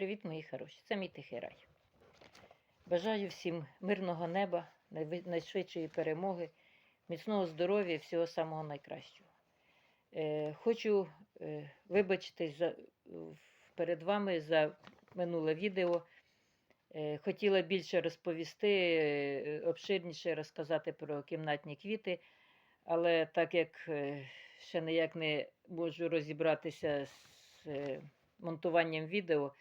Привіт, мої хороші! Це мій тихий рай. Бажаю всім мирного неба, найшвидшої перемоги, міцного здоров'я і всього самого найкращого. Е, хочу е, вибачитись за, перед вами за минуле відео. Е, хотіла більше розповісти, е, обширніше розказати про кімнатні квіти, але так як ще ніяк не можу розібратися з монтуванням відео,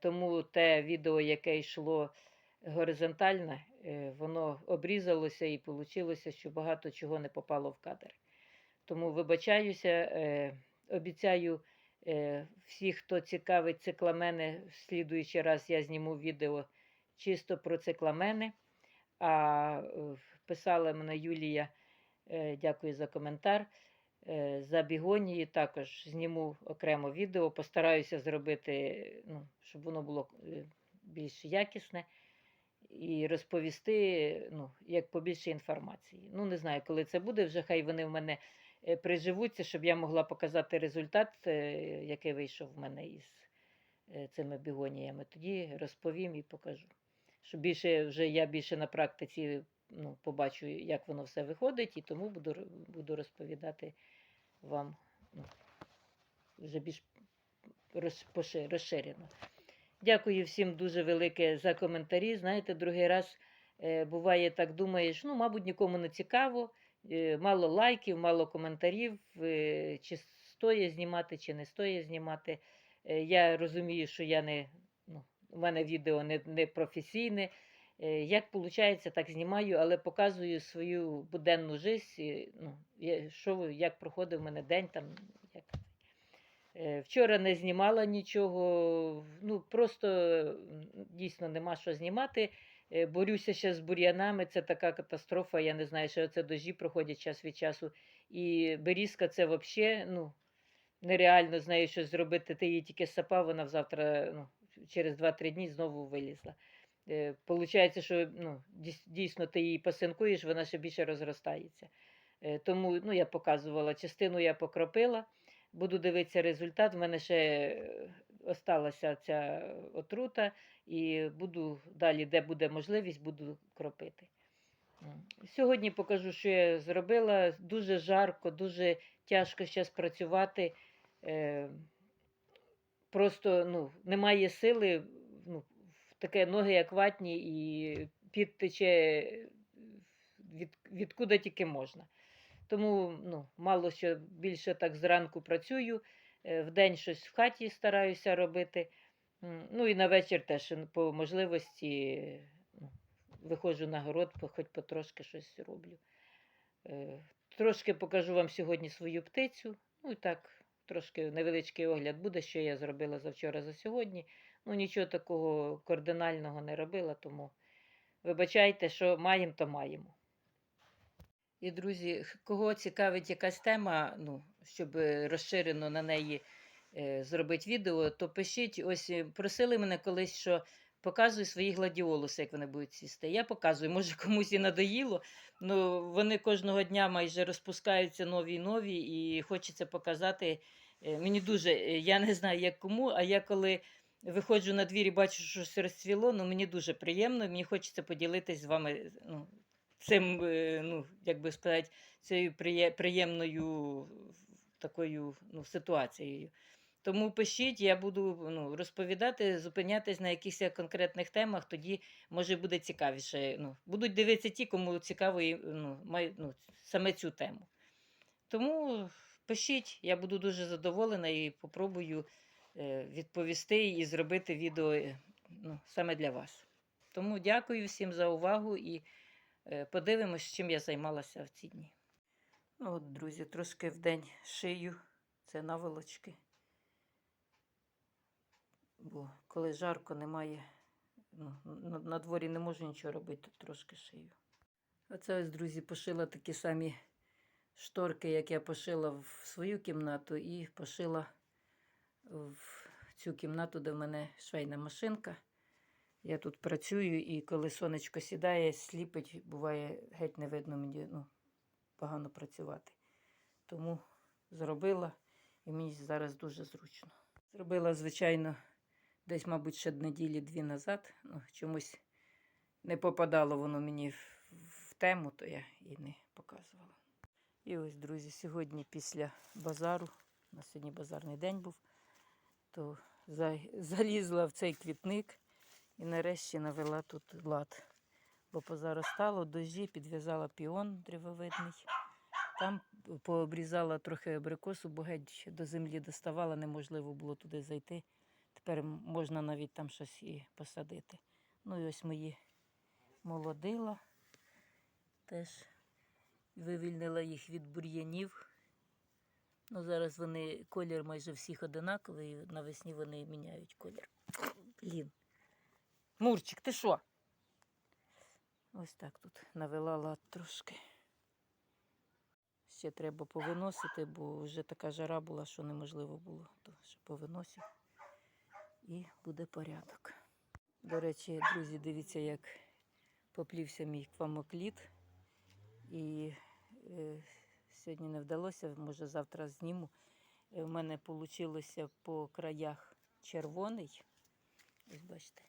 Тому те відео, яке йшло горизонтально, е, воно обрізалося і вийшло, що багато чого не попало в кадр. Тому вибачаюся, е, обіцяю е, всіх, хто цікавить цикламени, в слідуючий раз я зніму відео чисто про цикламени. А е, писала мене Юлія, е, дякую за коментар. Е, За бігонії також зніму окремо відео, постараюся зробити, ну, щоб воно було е, більш якісне і розповісти ну, як побільше інформації. Ну, не знаю, коли це буде, вже хай вони в мене е, приживуться, щоб я могла показати результат, який вийшов в мене із цими бігоніями. Тоді розповім і покажу. Щоб більше вже я більше на практиці ну, побачу, як воно все виходить, і тому буду, буду розповідати вам ну, вже більш розширено. Дякую всім дуже велике за коментарі. Знаєте, другий раз е, буває так, думаєш, ну, мабуть, нікому не цікаво, е, мало лайків, мало коментарів, е, чи стоїть знімати, чи не стоїть знімати. Я розумію, що я не, ну, у мене відео не, не професійне. Е, Як виходить, так знімаю, але показую свою буденну життя, ну, що, як проходив у мене день. Там, як... Е, Вчора не знімала нічого, ну просто дійсно нема що знімати. Е, Борюся ще з бур'янами, це така катастрофа. Я не знаю, що це дожі проходять час від часу. І берізка це взагалі ну, нереально з нею щось зробити. Ти її тільки сапав, вона завтра, ну, через 2-3 дні знову вилізла. Е, Получається, що ну, дійсно ти її посинкуєш, вона ще більше розростається. Е, Тому ну, я показувала, частину я покропила, буду дивитися результат. В мене ще осталася ця отрута, і буду далі, де буде можливість, буду кропити. Сьогодні покажу, що я зробила. Дуже жарко, дуже тяжко зараз працювати. Е, просто ну, немає сили, ну, таке ноги як ватні, і під тече від, відкуди тільки можна. Тому ну, мало що більше так зранку працюю, е, вдень щось в хаті стараюся робити. Ну і на вечір теж по можливості ну, виходжу на город, хоч потрошки щось роблю. Е, Трошки покажу вам сьогодні свою птицю. Ну і так, трошки невеличкий огляд буде, що я зробила завчора за сьогодні. Ну, нічого такого кардинального не робила, тому вибачайте, що маємо, то маємо. І, друзі, кого цікавить якась тема, ну, щоб е, розширено на неї е, зробити відео, то пишіть. Ось е, просили мене колись, що показуй свої гладіолуси, як вони будуть цвісти. Я показую, може комусь і надоїло, але вони кожного дня майже розпускаються нові і нові, і хочеться показати. Е, Мені дуже, я не знаю, як кому, а я коли виходжу на двір і бачу, що щось розцвіло, ну мені дуже приємно, мені хочеться поділитись з вами ну, цим, е, ну, як би сказати, цією приємною такою ну, ситуацією. Тому пишіть, я буду ну, розповідати, зупинятись на якихось конкретних темах, тоді може буде цікавіше. Ну, будуть дивитися ті, кому цікаво ну, ну, саме цю тему. Тому пишіть, я буду дуже задоволена і попробую відповісти і зробити відео е, ну, саме для вас. Тому дякую всім за увагу і е, подивимось, чим я займалася в ці дні. Ну, От, друзі, трошки в день шию. Це наволочки. Бо коли жарко, немає. Ну, на, на дворі не можу нічого робити, тут трошки шию. Оце ось, друзі, пошила такі самі шторки, як я пошила в свою кімнату, і пошила в цю кімнату, де в мене швейна машинка. Я тут працюю, і коли сонечко сідає, сліпить, буває геть не видно мені ну, погано працювати. Тому зробила, і мені зараз дуже зручно. Зробила, звичайно, десь, мабуть, ще неділі дві назад. Ну, чомусь не попадало воно мені в, тему, то я і не показувала. І ось, друзі, сьогодні після базару, у нас сьогодні базарний день був, то залізла в цей квітник і нарешті навела тут лад. Бо позаростало, дожі, підв'язала піон древовидний. Там пообрізала трохи абрикосу, бо геть до землі доставала, неможливо було туди зайти. Тепер можна навіть там щось і посадити. Ну і ось мої молодила. Теж вивільнила їх від бур'янів. Ну, зараз вони колір майже всіх одинаковий, навесні вони міняють колір. Блін. Мурчик, ти що? Ось так тут навела лад трошки. Ще треба повиносити, бо вже така жара була, що неможливо було. То ще повиносив і буде порядок. До речі, друзі, дивіться, як поплівся мій квамокліт. І е, сьогодні не вдалося, може завтра зніму. Е, У мене вийшло по краях червоний. Ось бачите.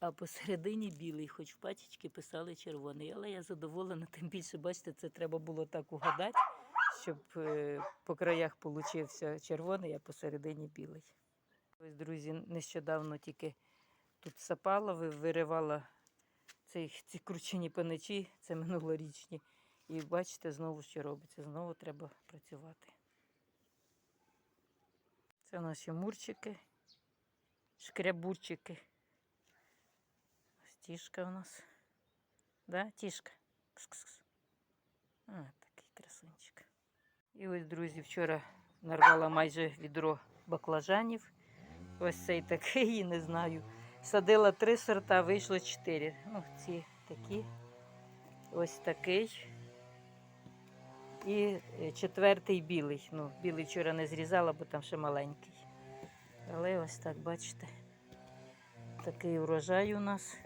А посередині білий, хоч в пачечки писали червоний. Але я задоволена, тим більше, бачите, це треба було так угадати, щоб е, по краях получився червоний, а посередині білий. Ось, друзі, нещодавно тільки тут сапала, виривала цей, ці кручені паничі, це минулорічні. І бачите, знову що робиться. Знову треба працювати. Це наші мурчики, шкрябурчики. Ось тішка у нас. Да, тішка? Кс-кс-кс. А, такий красунчик. І ось, друзі, вчора нарвала майже відро баклажанів. Ось цей такий, не знаю. Садила три сорта, вийшло чотири. Ну, ці такі. Ось такий. І е, четвертий білий. Ну, білий вчора не зрізала, бо там ще маленький. Але ось так, бачите. Такий урожай у нас.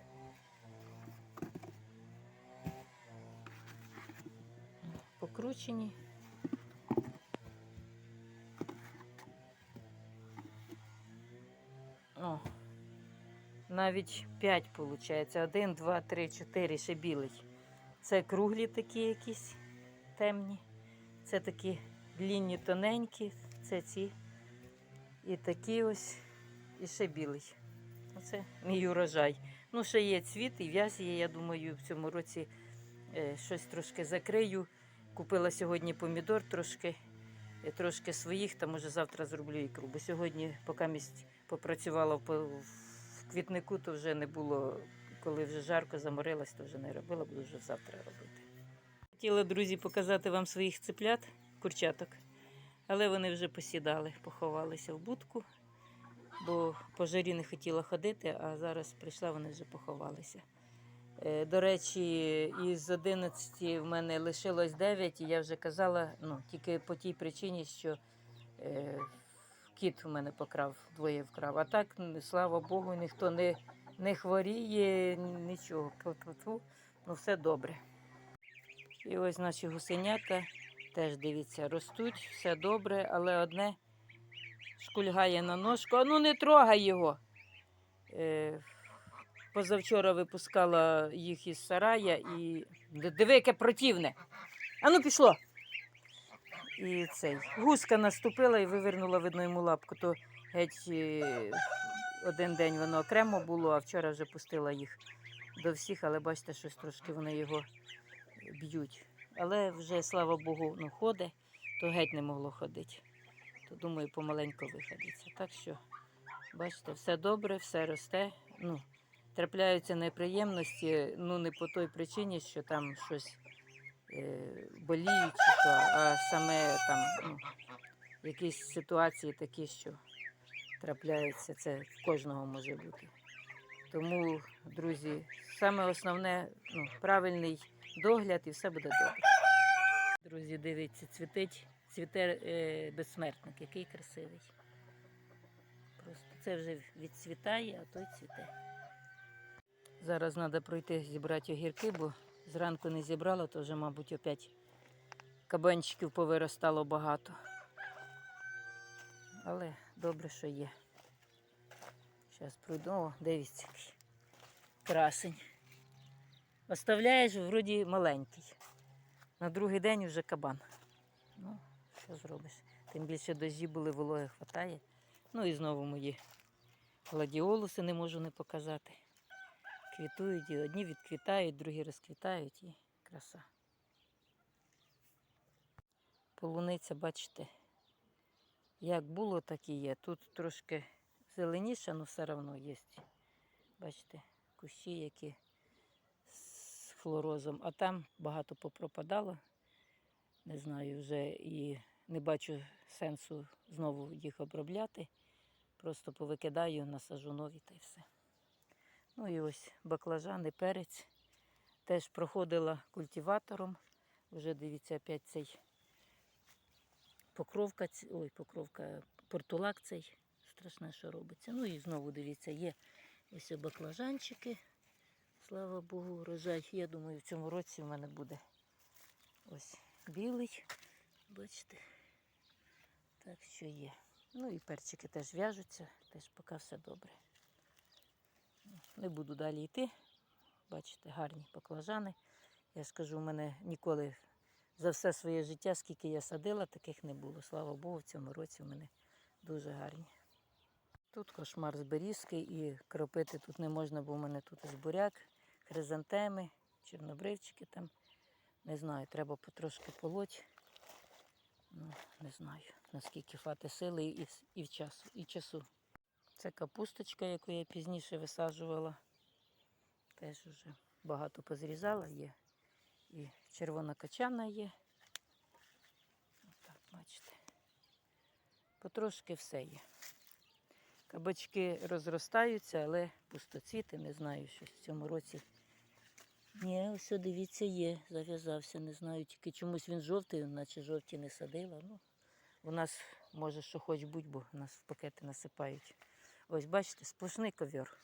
Покручені. О, навіть 5 виходить. Один, два, три, чотири, ще білий. Це круглі такі якісь темні. Це такі длінні, тоненькі, це ці. І такі ось, і ще білий. Оце мій урожай. Ну, ще є цвіт і в'язь є. Я думаю, в цьому році е, щось трошки закрию. Купила сьогодні помідор трошки, е, трошки своїх, та може завтра зроблю ікру. Бо сьогодні, поки місць попрацювала в квітнику, то вже не було, коли вже жарко заморилась, то вже не робила, буду вже завтра робити. Хотіла, друзі, показати вам своїх циплят, курчаток, але вони вже посідали, поховалися в будку, бо по жарі не хотіла ходити, а зараз прийшла, вони вже поховалися. Е, До речі, із 11 в мене лишилось 9, і я вже казала, ну, тільки по тій причині, що е, кіт у мене покрав, двоє вкрав. А так, слава Богу, ніхто не, не хворіє, нічого. Тьфу-тьфу-тьфу. Ну, все добре. І ось наші гусенята теж дивіться, ростуть, все добре, але одне шкульгає на ножку. А ну не трогай його. Е, позавчора випускала їх із сарая і диви, яке противне. А ну пішло. І цей гуска наступила і вивернула видно йому лапку. То геть е, один день воно окремо було, а вчора вже пустила їх до всіх, але бачите, щось трошки вони його б'ють. Але вже, слава Богу, ну, ходить, то геть не могло ходити. То думаю, помаленьку виходиться. Так що, бачите, все добре, все росте. Ну, трапляються неприємності, ну не по той причині, що там щось е, боліють, чи що, а саме там ну, якісь ситуації такі, що трапляються, це в кожного може бути. Тому, друзі, саме основне ну, правильний догляд і все буде добре. Друзі, дивіться, цвітить, цвіте е, безсмертник, який красивий. Просто це вже відцвітає, а той цвіте. Зараз треба пройти зібрати огірки, бо зранку не зібрала, то вже, мабуть, опять кабанчиків повиростало багато. Але добре, що є. Зараз пройду. О, дивіться, красень. Оставляєш, вроді маленький. На другий день вже кабан. Ну, що зробиш? Тим більше дощі були, вологи хватає. Ну і знову мої гладіолуси не можу не показати. Квітують, і одні відквітають, другі розквітають і краса. Полуниця, бачите, як було, так і є. Тут трошки зеленіше, але все одно є. Бачите, кущі, які з хлорозом, а там багато попропадало. Не знаю, вже і не бачу сенсу знову їх обробляти. Просто повикидаю, насажу нові та й все. Ну і ось баклажани, перець. Теж проходила культиватором. Вже дивіться, опять цей покровка, ой, покровка, портулак цей. Страшне, що робиться. Ну і знову дивіться, є ось баклажанчики. Слава Богу, урожай. Я думаю, в цьому році в мене буде ось білий. Бачите, так що є. Ну і перчики теж в'яжуться, теж поки все добре. Не буду далі йти. Бачите, гарні баклажани. Я скажу, у мене ніколи за все своє життя, скільки я садила, таких не було. Слава Богу, в цьому році в мене дуже гарні. Тут кошмар з берізки і кропити тут не можна, бо в мене тут ось буряк, хризантеми, чорнобривчики там. Не знаю, треба потрошки полоть. Ну, не знаю, наскільки хвати сили і, і, в часу, і часу. Це капусточка, яку я пізніше висаджувала. Теж вже багато позрізала є. І червона качана є. Отак, бачите. Потрошки все є. Кабачки розростаються, але пустоцвіти, не знаю, що в цьому році. Ні, ось дивіться, є, зав'язався. Не знаю, тільки чомусь він жовтий, наче жовті не садила. Ну, у нас може що хоч будь, бо нас в пакети насипають. Ось, бачите, сплошний ковір.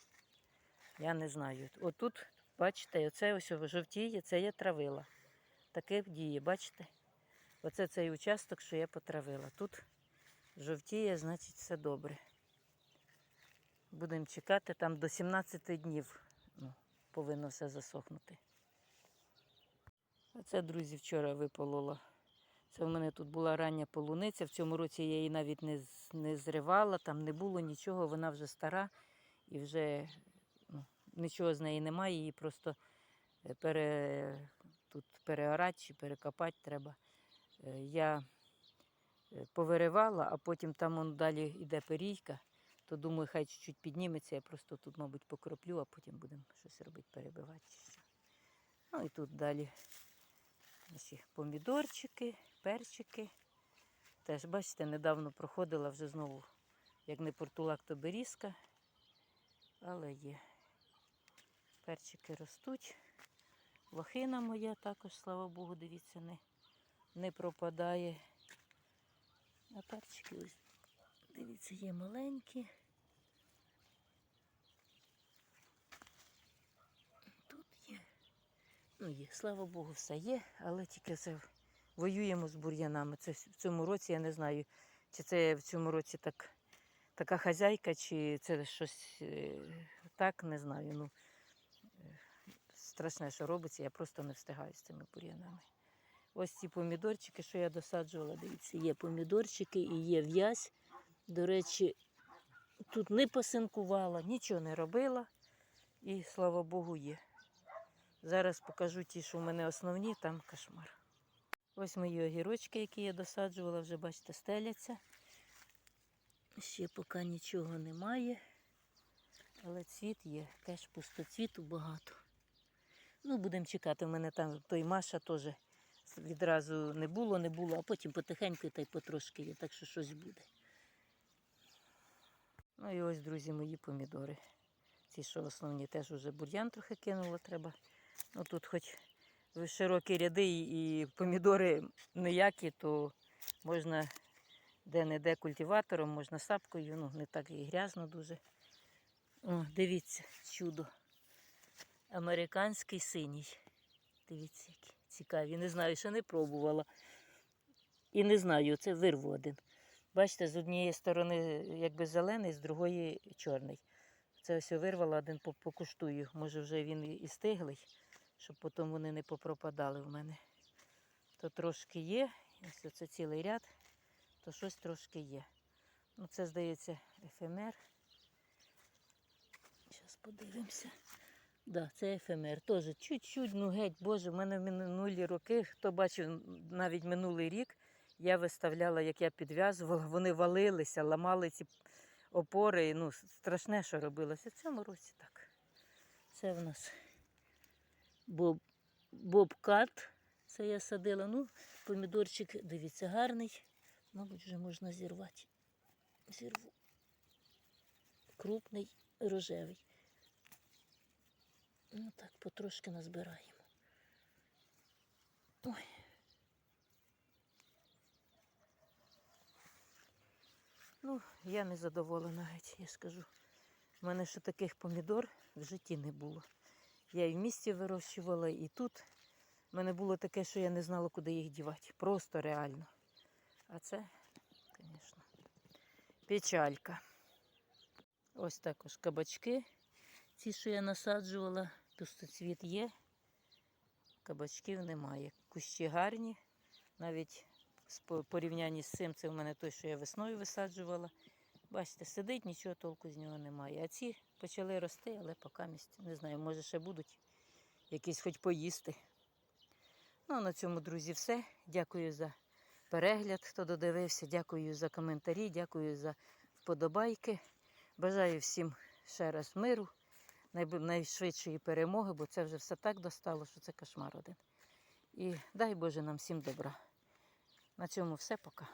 Я не знаю. Отут, бачите, оце ось жовтіє, це я травила. Таке діє, бачите? Оце цей участок, що я потравила. Тут жовтіє, значить все добре. Будемо чекати там до 17 днів. Повинно все засохнути. Оце, друзі, вчора виполола. Це в мене тут була рання полуниця. В цьому році я її навіть не, не зривала, там не було нічого, вона вже стара і вже ну, нічого з неї немає, її просто е, пере, тут переорати чи перекопати треба. Е, Я е, повиривала, а потім там он далі йде перійка, то думаю, хай чуть-чуть підніметься, я просто тут, мабуть, покроплю, а потім будемо щось робити, перебивати. Ну і тут далі наші помідорчики, перчики. Теж, бачите, недавно проходила вже знову, як не портулак, то берізка. Але є. Перчики ростуть. Лохина моя також, слава Богу, дивіться, не, не пропадає. А перчики ось, дивіться, є маленькі. Тут є. Ну, є, слава Богу, все є, але тільки це воюємо з бур'янами. Це в цьому році, я не знаю, чи це в цьому році так, така хазяйка, чи це щось е, так, не знаю. Ну, е, страшне, що робиться, я просто не встигаю з цими бур'янами. Ось ці помідорчики, що я досаджувала, дивіться, є помідорчики і є в'язь. До речі, тут не посинкувала, нічого не робила. І слава Богу, є. Зараз покажу ті, що в мене основні, там кошмар. Ось мої огірочки, які я досаджувала, вже бачите, стеляться. Ще поки нічого немає. Але цвіт є, теж пустоцвіту багато. Ну, будемо чекати. У мене там той Маша теж відразу не було, не було, а потім потихеньку та й потрошки є, так що щось буде. Ну і ось, друзі, мої помідори. Ці, що основні, теж уже бур'ян трохи кинуло треба. Ну тут хоч широкі ряди і помідори ніякі, то можна де-не-де культиватором, можна сапкою, ну не так і грязно дуже. О, дивіться, чудо. Американський синій. Дивіться, які цікаві. Не знаю, ще не пробувала. І не знаю, це вирву один. Бачите, з однієї сторони якби зелений, з другої чорний. Це ось вирвала один покуштую. Може вже він і стиглий, щоб потім вони не попропадали в мене. То трошки є, ось це цілий ряд, то щось трошки є. Ну, це, здається, ефемер. Зараз подивимося. Да, це ефемер. Теж чуть-чуть, ну геть, боже, в мене в минулі роки, хто бачив навіть минулий рік, я виставляла, як я підв'язувала, вони валилися, ламали ці опори. Ну, страшне, що робилося. В цьому році так. Це в нас боб, бобкат. Це я садила. Ну, помідорчик, дивіться, гарний. Мабуть, вже можна зірвати. Зірву. Крупний, рожевий. Ну так, потрошки назбираємо. Ой. Ну, я не задоволена геть, я скажу. У мене ще таких помідор в житті не було. Я і в місті вирощувала, і тут. У мене було таке, що я не знала, куди їх дівати. Просто реально. А це, звісно, печалька. Ось також кабачки. Ці, що я насаджувала, пустоцвіт є, кабачків немає. Кущі гарні. Навіть в порівнянні з цим, це в мене той, що я весною висаджувала. Бачите, сидить, нічого толку з нього немає. А ці почали рости, але поки місць, не знаю, може ще будуть якісь хоч поїсти. Ну, а на цьому, друзі, все. Дякую за перегляд, хто додивився. Дякую за коментарі, дякую за вподобайки. Бажаю всім ще раз миру, найшвидшої перемоги, бо це вже все так достало, що це кошмар один. І дай Боже нам всім добра. На цьому все пока.